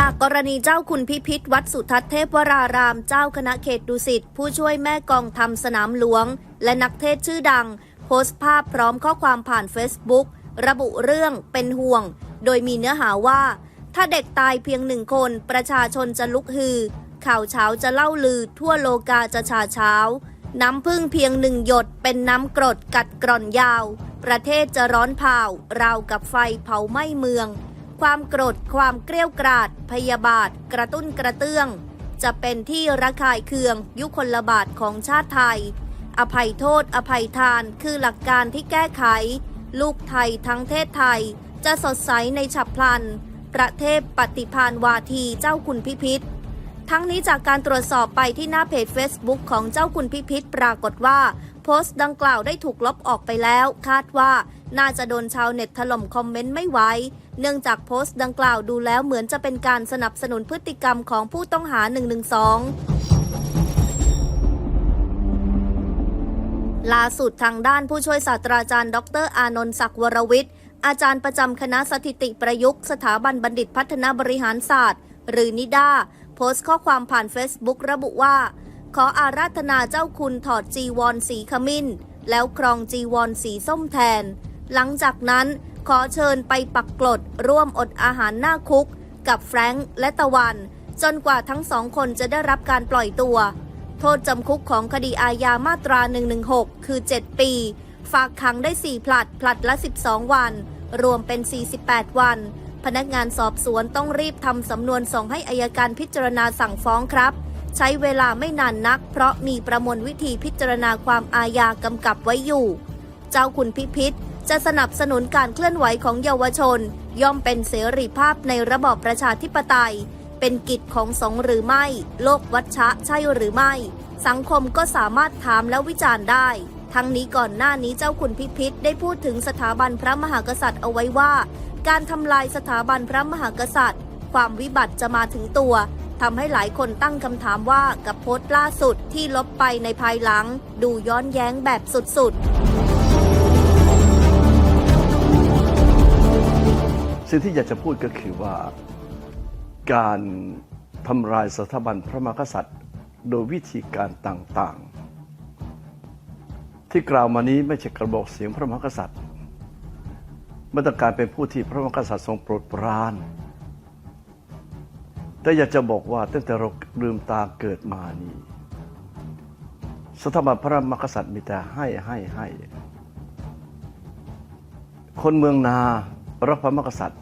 จากกรณีเจ้าคุณพิพิธวัดสุทัศน์เทพวราราม เจ้าคณะเขตดุสิตผู้ช่วยแม่กองทำสนามหลวง และนักเทศชื่อดัง โพสต์ภาพพร้อมข้อความผ่าน Facebook ระบุเรื่องเป็นห่วง โดยมีเนื้อหาว่า ถ้าเด็กตายเพียงหนึ่งคนประชาชนจะลุกฮือ ข่าวเช้าจะเล่าลือ ทั่วโลกาจะชาเช้า น้ำพึ่งเพียงหนึ่งหยด เป็นน้ำกรดกัดกร่อนยาว ประเทศจะร้อนเผาราวกับไฟเผาไหม้เมือง ความโกรธ ความเกรี้ยวกราด พยาบาท กระตุ้นกระเตื้อง จะเป็นที่ระคายเคือง ยุคลบาทของชาติไทย อภัยโทษ อภัยทาน คือหลักการที่แก้ไข ลูกไทยทั้งเทศไทย จะสดใสในฉับพลัน ประเทศปฏิพานวาทีเจ้าคุณพิพิธทั้งนี้จากการตรวจสอบไปที่หน้าเพจ Facebook ของเจ้าคุณพิพิธปรากฏว่า โพสต์ดังกล่าวได้ถูกลบออกไปแล้ว คาดว่าน่าจะโดนชาวเน็ตถล่มคอมเมนต์ไม่ไหวเนื่องจากโพสต์ดังกล่าวดูแล้วเหมือนจะเป็นการสนับสนุนพฤติกรรมของผู้ต้องหา 112ล่าสุดทางด้านผู้ช่วยศาสตราจารย์ ดร อานนท์ศักดิ์วรวิทย์ อาจารย์ประจำคณะสถิติประยุกต์สถาบันบัณฑิตพัฒนาบริหารศาสตร์ หรือนิด้าโพสต์ข้อความผ่าน Facebook ระบุว่า ขออาราธนาเจ้าคุณถอดจีวรสีขมิ้น แล้วครองจีวรสีส้มแทน หลังจากนั้นขอเชิญไปปักกลดร่วมอดอาหารหน้าคุก กับแฟรงค์และตะวัน จนกว่าทั้งสองคนจะได้รับการปล่อยตัว โทษจำคุกของคดีอาญามาตรา 116 คือ 7 ปี ฝากขังได้ 4 ผลัด ผลัดละ 12 วัน รวมเป็น 48 วัน พนักงานสอบสวนต้องรีบทำสำนวนส่งให้อายการพิจารณาสั่งฟ้องครับ ใช้เวลาไม่นานนัก เพราะมีประมวลวิธีพิจารณาความอาญากำกับไว้อยู่ เจ้าคุณพิพิธจะสนับสนุนการเคลื่อนไหวของเยาวชน ย่อมเป็นเสรีภาพในระบอบประชาธิปไตย เป็นกิจของสงหรือไม่ โลกวัชชะใช่หรือไม่ สังคมก็สามารถถามและวิจารณ์ได้ ทั้งนี้ก่อนหน้านี้เจ้าคุณพิพิธได้พูดถึงสถาบันพระมหากษัตริย์เอาไว้ว่า การทำลายสถาบันพระมหากษัตริย์ ความวิบัติจะมาถึงตัว ทำให้หลายคนตั้งคำถามว่ากับโพสต์ล่าสุดที่ลบไปในภายหลัง ดูย้อนแย้งแบบสุดๆ สิ่งที่อยากจะพูดก็คือว่า การทำลายสถาบันพระมหากษัตริย์ โดยวิธีการต่างๆ ที่กล่าวมานี้ไม่ใช่กระบอกเสียงพระมหากษัตริย์ไม่ต้องการเป็นผู้ที่พระมหากษัตริย์ทรงโปรดปราน แต่อยากจะบอกว่าตั้งแต่เราลืมตาเกิดมานี้สถาบันพระมหากษัตริย์มีแต่ให้ให้ให้คนเมืองนารักพระมหากษัตริย์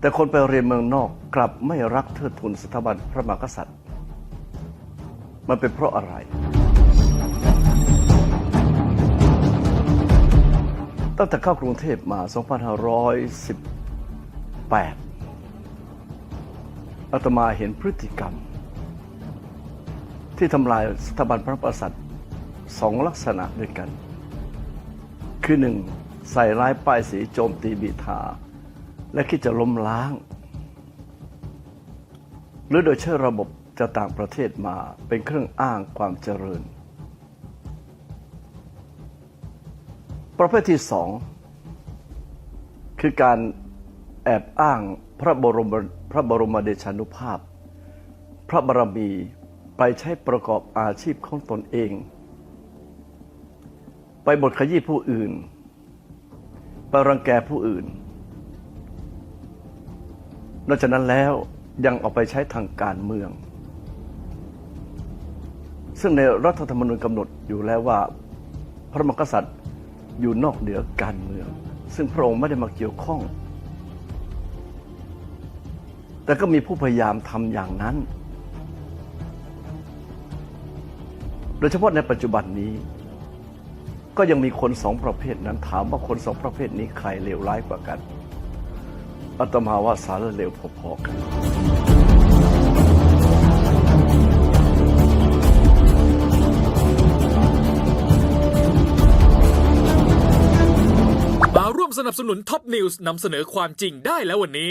แต่คนไปเรียนเมืองนอกกลับไม่รักเทิดทูนสถาบันพระมหากษัตริย์ มันเป็นเพราะอะไร ตั้งแต่เข้ากรุงเทพมา 2518 อาตมาเห็นพฤติกรรม ที่ทำลายสถาบันพระมหากษัตริย์สองลักษณะด้วยกัน คือหนึ่งใส่ร้ายป้ายสีโจมตีบิทา และคิดจะล้มล้าง หรือโดยใช้ระบบจากต่างประเทศมาเป็นเครื่องอ้างความเจริญ ประเภทที่สองคือการแอบอ้าง พระบรมพระบรมเดชานุภาพ พระบารมีไปใช้ประกอบอาชีพของตนเอง ไปบทขยี้ผู้อื่น ไปรังแกผู้อื่น นอกจากนั้นแล้วยังเอาไปใช้ทางการเมือง ซึ่งในรัฐธรรมนูญกำหนดอยู่แล้วว่า พระมหากษัตริย์อยู่นอกเหนือการเมือง ซึ่งพระองค์ไม่ได้มาเกี่ยวข้อง แต่ก็มีผู้พยายามทำอย่างนั้น โดยเฉพาะในปัจจุบันนี้ ก็ยังมีคนสองประเภทนั้นถามว่าคนสองประเภทนี้ใครเลวร้ายกว่ากันอาตมาว่าสารเลวพอๆกันมาร่วมสนับสนุนท็อปนิวส์นำเสนอความจริงได้แล้ววันนี้